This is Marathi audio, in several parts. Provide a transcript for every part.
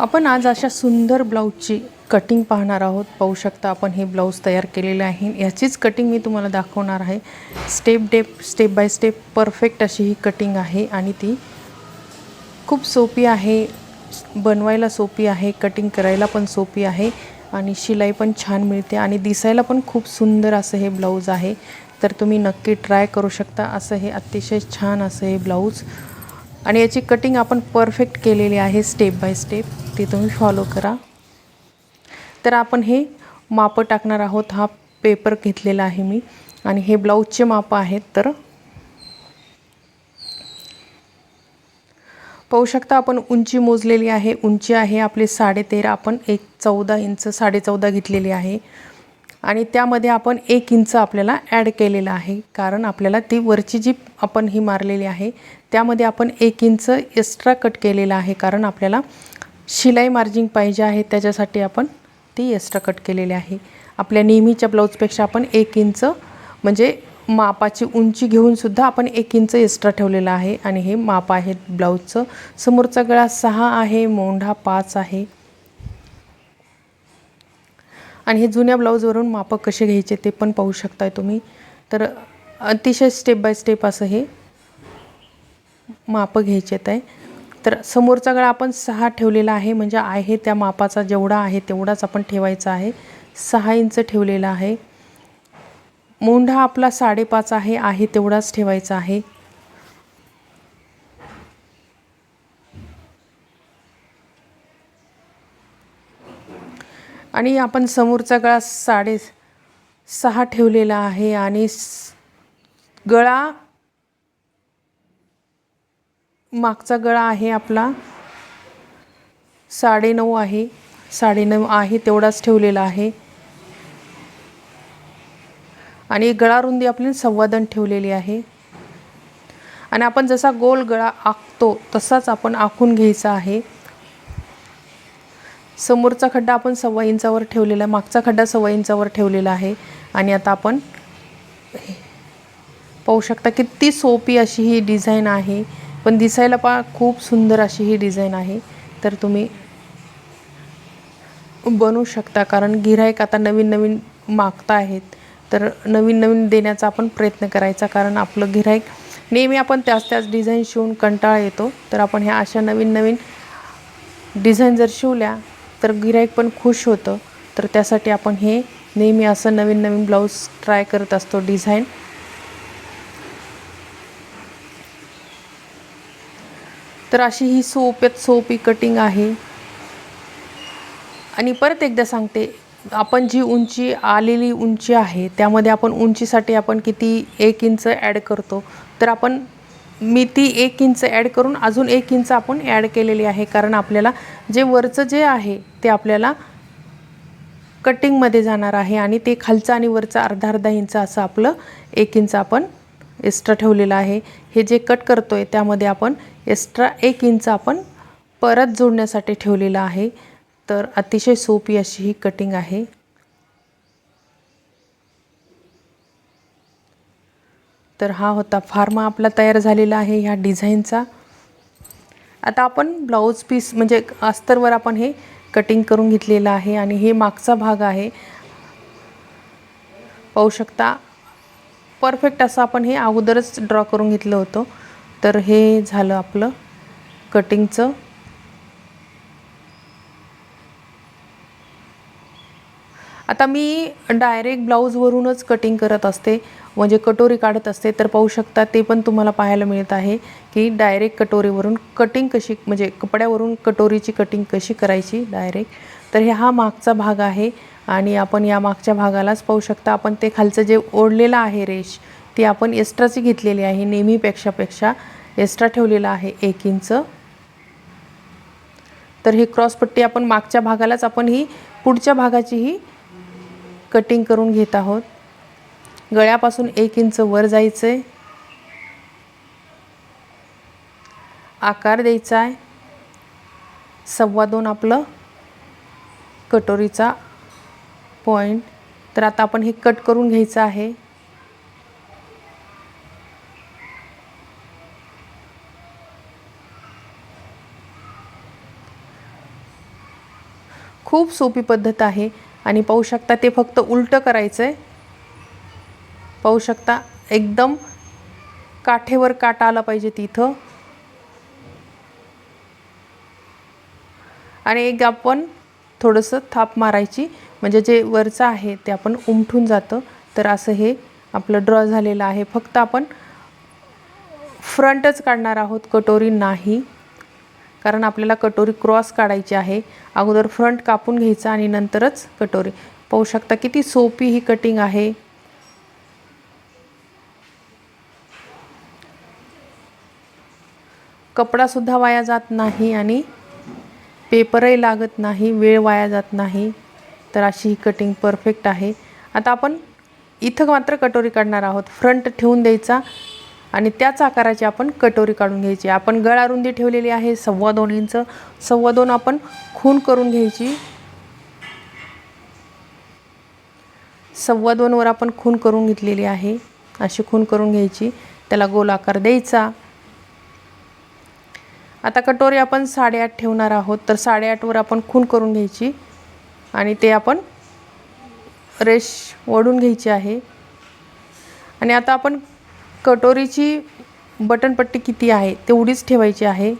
आपण आज अशा सुंदर ब्लाऊजची कटिंग पाहणार आहोत. पाहू शकता आपण हे ब्लाऊज तयार केलेले आहे. याचीच कटिंग मी तुम्हाला दाखवणार आहे. स्टेप डेप स्टेप बाय स्टेप परफेक्ट अशी ही कटिंग आहे आणि ती खूप सोपी आहे. बनवायला सोपी आहे. कटिंग करायला पण सोपी आहे आणि शिलाई पण छान मिळते आणि दिसायला पण खूप सुंदर असं हे ब्लाऊज आहे. तर तुम्ही नक्की ट्राय करू शकता. असं हे अतिशय छान असं हे ब्लाऊज. आणि याची कटिंग आपण परफेक्ट केलेली आहे स्टेप बाय स्टेप ते तुम्ही फॉलो करा. तर आपण हे मापं टाकणार आहोत. हा पेपर घेतलेला आहे मी. आणि हे ब्लाऊजचे मापं आहेत. तर पाहू शकता आपण उंची मोजलेली आहे. उंची आहे आपली साडेतेरा. आपण एक चौदा इंच साडेचौदा घेतलेली आहे. आणि त्यामध्ये आपण एक इंच आपल्याला ॲड केलेलं आहे. कारण आपल्याला ती वरची जी आपण ही मारलेली आहे त्यामध्ये आपण एक इंच एक्स्ट्रा कट केलेला आहे. कारण आपल्याला शिलाई मार्जिंग पाहिजे आहे त्याच्यासाठी आपण ती एक्स्ट्रा कट केलेली आहे. आपल्या नेहमीच्या ब्लाऊजपेक्षा आपण एक इंच म्हणजे मापाची उंची घेऊनसुद्धा आपण एक इंच एक्स्ट्रा ठेवलेलं आहे. आणि हे माप आहे ब्लाऊजचं समोरचा गळा सहा आहे मोंढा पाच आहे. आणि हे जुन्या ब्लाऊजवरून मापं कसे घ्यायचे ते पण पाहू शकताय तुम्ही. तर अतिशय स्टेप बाय स्टेप असं हे मापं घ्यायचेत आहे. तर समोरचा गळा आपण सहा ठेवलेला आहे म्हणजे आहे त्या मापाचा जेवढा आहे तेवढाच आपण ठेवायचा आहे. सहा इंच ठेवलेला आहे. मोंढा आपला साडेपाच आहे आहे तेवढाच ठेवायचा आहे. आणि आपण समोरचा गळा साडे सहा ठेवलेला आहे आणि गळा मागचा गळा आहे आपला. साडेनऊ आहे. साडेनऊ आहे तेवढाच ठेवलेला आहे. आणि गळा रुंदी आपली संवादन ठेवलेली आहे. आणि आपण जसा गोल गळा आखतो तसाच आपण आखून घ्यायचा आहे. समोरचा खड्डा आपण सव्वा इंचावर ठेवलेला आहे. मागचा खड्डा सव्वा इंचावर ठेवलेला आहे. आणि आता आपण पाहू शकता किती सोपी अशी ही डिझाईन आहे. पण दिसायला पा खूप सुंदर अशी ही डिझाईन आहे. तर तुम्ही बनवू शकता. कारण गिरायक आता नवीन नवीन मागता आहेत. तर नवीन नवीन देण्याचा आपण प्रयत्न करायचा. कारण आपलं गिरायक नेहमी आपण त्याच त्याच डिझाईन शिवून कंटाळा येतो. तर आपण ह्या अशा नवीन नवीन डिझाईन जर शिवल्या तर गिराईक पण खुश होतं. तर त्यासाठी आपण हे नेहमी असं नवीन नवीन ब्लाऊज ट्राय करत असतो डिझाईन. तर अशी ही सोप्यात सोपी कटिंग आहे. आणि परत एकदा सांगते आपण जी उंची आलेली उंची आहे त्यामध्ये आपण उंचीसाठी आपण किती एक इंच ॲड करतो तर आपण मी ती एक इंच ॲड करून अजून एक इंच आपण ॲड केलेली आहे. कारण आपल्याला जे वरचं जे आहे ते आपल्याला कटिंगमध्ये जाणार आहे आणि ते खालचं आणि वरचं अर्धा अर्धा इंच असं आपलं एक इंच आपण एक्स्ट्रा ठेवलेलं आहे. हे जे कट करतो आहे त्यामध्ये आपण एक्स्ट्रा एक इंच आपण परत जोडण्यासाठी ठेवलेलं आहे. तर अतिशय सोपी अशी ही कटिंग आहे. तर हा होता फार्मा आपला तयार झालेला आहे ह्या डिझाईनचा. आता आपण ब्लाऊज पीस म्हणजे अस्तरवर आपण हे कटिंग करून घेतलेलं आहे आणि हे मागचा भाग आहे. पाहू शकता परफेक्ट असं आपण हे अगोदरच ड्रॉ करून घेतलं होतं. तर हे झालं आपलं कटिंगचं. आता मी डायरेक्ट ब्लाऊजवरूनच कटिंग करत असते. म्हणजे कटोरी काढत असते. तर पाहू शकता ते पण तुम्हाला पाहायला मिळत आहे की डायरेक्ट कटोरीवरून कटिंग कशी म्हणजे कपड्यावरून कटोरीची कटिंग कशी करायची डायरेक्ट तर हे हा मागचा भाग आहे आणि आपण या मागच्या भागालाच पाहू शकता. आपण ते खालचं जे ओढलेलं आहे रेश ती आपण एक्स्ट्राची घेतलेली आहे. नेहमीपेक्षापेक्षा एक्स्ट्रा ठेवलेलं आहे एक इंच. तर ही क्रॉसपट्टी आपण मागच्या भागालाच आपण ही पुढच्या भागाचीही कटिंग करून घेत आहोत. गळ्यापासून एक इंच वर जायचं आहे आकार द्यायचा आहे सव्वा दोन आपलं कटोरीचा पॉईंट तर आता आपण हे कट करून घ्यायचं आहे. खूप सोपी पद्धत आहे. आणि पाहू शकता ते फक्त उलटं करायचं आहे पाहू शकता एकदम काठेवर काटा आला पाहिजे तिथं. आणि एक आपण थोडंसं थाप मारायची म्हणजे जे वरचं आहे ते आपण उमठून जातं. तर असं हे आपलं ड्रॉ झालेलं आहे. फक्त आपण फ्रंटच काढणार आहोत कटोरी नाही. कारण आपल्याला कटोरी क्रॉस काढायची आहे. अगोदर फ्रंट कापून घ्यायचा आणि नंतरच कटोरी. पाहू शकता किती सोपी ही कटिंग आहे. कपडासुद्धा वाया जात नाही आणि पेपरही लागत नाही वेळ वाया जात नाही. तर अशी ही कटिंग परफेक्ट आहे. आता आपण इथं मात्र कटोरी काढणार आहोत. फ्रंट ठेवून द्यायचा. आणि त्याच आकाराची आपण कटोरी काढून घ्यायची. आपण गळा रुंदी ठेवलेली आहे सव्वा दोन इंच. सव्वा दोन आपण खून करून घ्यायची. सव्वा दोनवर आपण खून करून घेतलेली आहे. अशी खून करून घ्यायची. त्याला गोल आकार द्यायचा. आता कटोरी आपण साडेआठ ठेवणार आहोत. तर साडेआठवर आपण खून करून घ्यायची. आणि ते आपण रेश ओढून घ्यायची आहे. आणि आता आपण कटोरीची बटनपट्टी किती आहे तेवढीच ठेवायची आहे.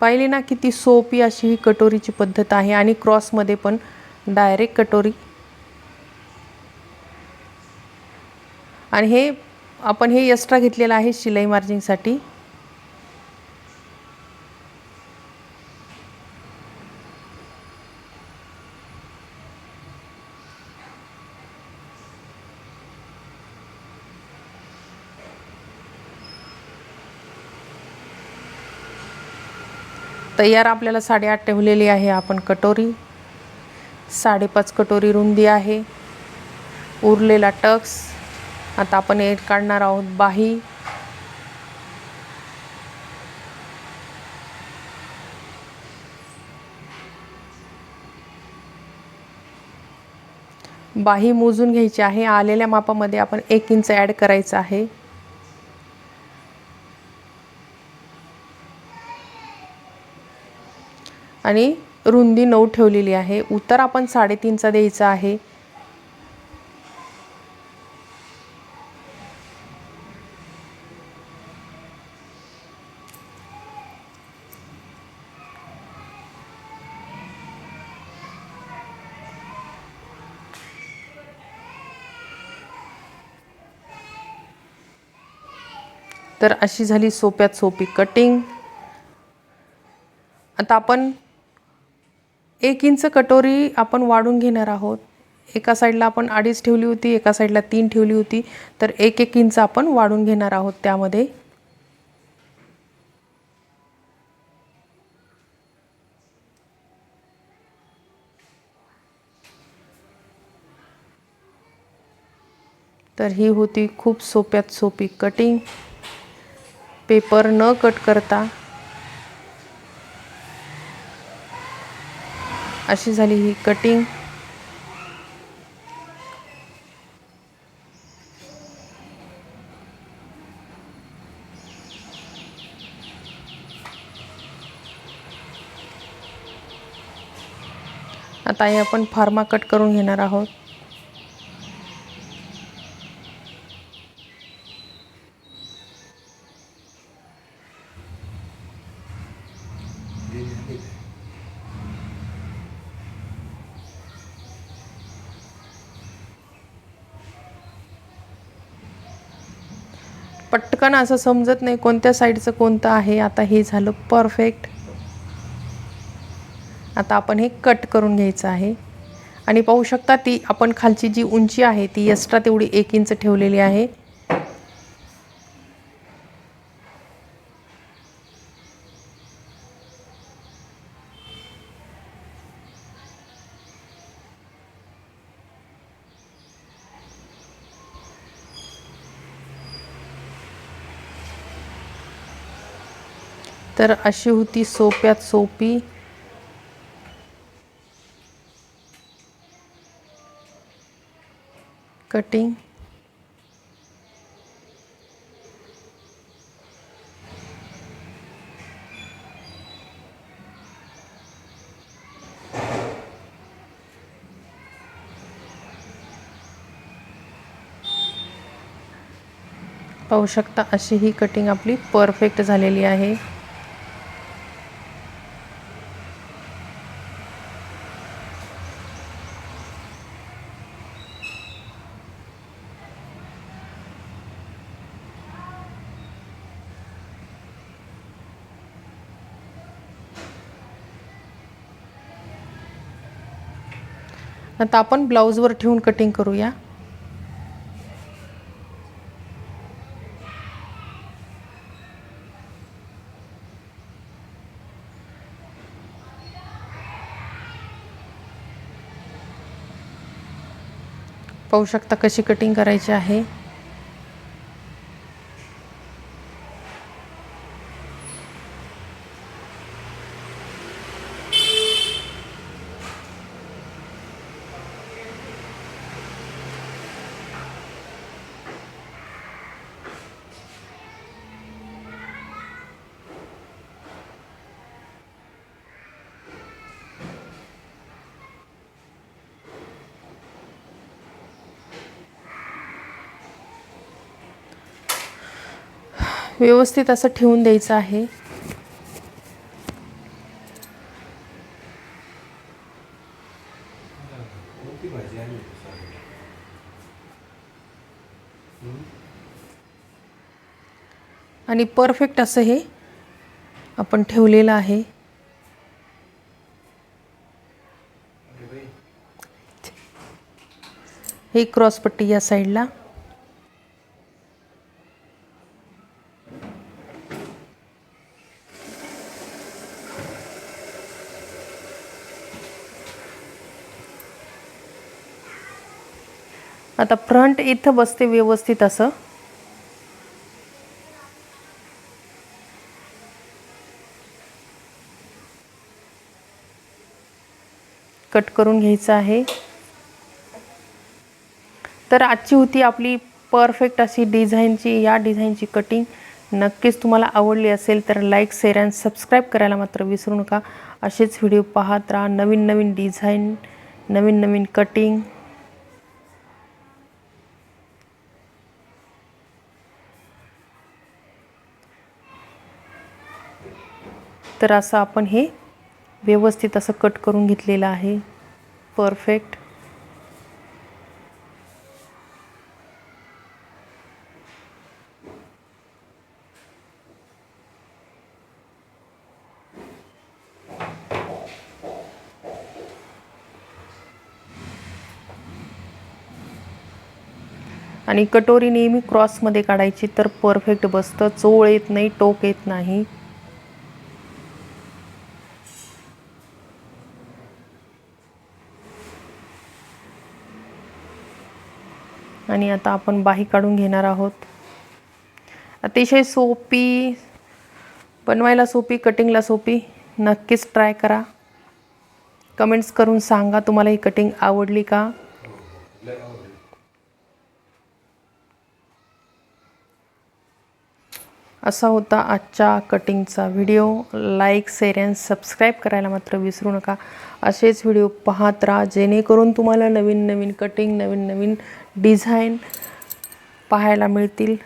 पाहिली ना किती सोपी अशी ही कटोरीची पद्धत आहे आणि क्रॉसमध्ये पण डायरेक्ट कटोरी. आणि हे आपण हे एक्स्ट्रा घेतलेलं आहे शिलाई मार्जिंगसाठी तयार आपल्याला साडेआठ ठेवलेली आहे. आपण कटोरी साडेपाच कटोरी रुंदी आहे. उरलेला टक्स. आता आपण एक काढणार आहोत बाही. बाही मोजून घ्यायची आहे. आलेल्या मापामध्ये आपण एक इंच ॲड करायचं आहे. आणि रुंदी नऊ ठेवलेली आहे. उतर आपण साडेतीनचा द्यायचा आहे. तर अशी झाली सोप्यात सोपी कटिंग. आता आपण एक इंच कटोरी आपण वाढून घेणार आहोत. एका साईडला आपण अडीच ठेवली होती एका साईडला तीन ठेवली होती. तर एक एक इंच आपण वाढून घेणार आहोत त्यामध्ये. तर ही होती खूप सोप्यात सोपी कटिंग. पेपर न कट करता. अशी झाली ही कटिंग आता हे आपण फार्मा कट करून घेणार आहोत. पटकन असं समजत नाही कोणत्या साईडचं कोणतं आहे. आता हे झालं परफेक्ट. आता आपण हे कट करून घ्यायचं आहे. आणि पाहू शकता ती आपण खालची जी उंची आहे ती एक्स्ट्रा तेवढी एक इंच ठेवलेली आहे. तर अशी होती सोप्यात सोपी. कटिंग पाहू शकता अशी ही कटिंग आपली परफेक्ट झालेली आहे. आता आपण ब्लाऊजवर ठेवून कटिंग करूया. पाहू शकता कशी कटिंग करायची आहे. व्यवस्थित असं ठेवून द्यायचं आहे. आणि परफेक्ट असं हे आपण ठेवलेलं आहे. हे ही क्रॉसपट्टी या साईडला आता फ्रंट इथं बसते व्यवस्थित असं. कट करून घ्यायचं आहे. तर आजची होती आपली परफेक्ट अशी डिझाईनची या डिझाईनची कटिंग नक्कीच तुम्हाला आवडली असेल तर लाईक शेअर अँड सबस्क्राईब करायला मात्र विसरू नका. असेच व्हिडिओ पाहत राहा. नवीन नवीन डिझाईन नवीन नवीन कटिंग तर असं आपण हे व्यवस्थित असं कट करून घेतलेलं आहे. परफेक्ट आणि कटोरी नेहमी क्रॉसमध्ये काढायची तर परफेक्ट बसतं. चोळ येत नाही टोक येत नाही. आणि आता आपण बाही काढून घेणार आहोत. अतिशय सोपी बनवायला सोपी कटिंगला सोपी नक्कीच ट्राय करा. कमेंट्स करून सांगा तुम्हाला ही कटिंग आवडली का? असा होता आजच्या कटिंगचा video like share and subscribe करायला मात्र विसरू नका. असेच व्हिडिओ पाहत राहा. जेणेकरून तुम्हाला नवीन नवीन कटिंग नवीन नवीन डिझाईन पाहायला मिळतील.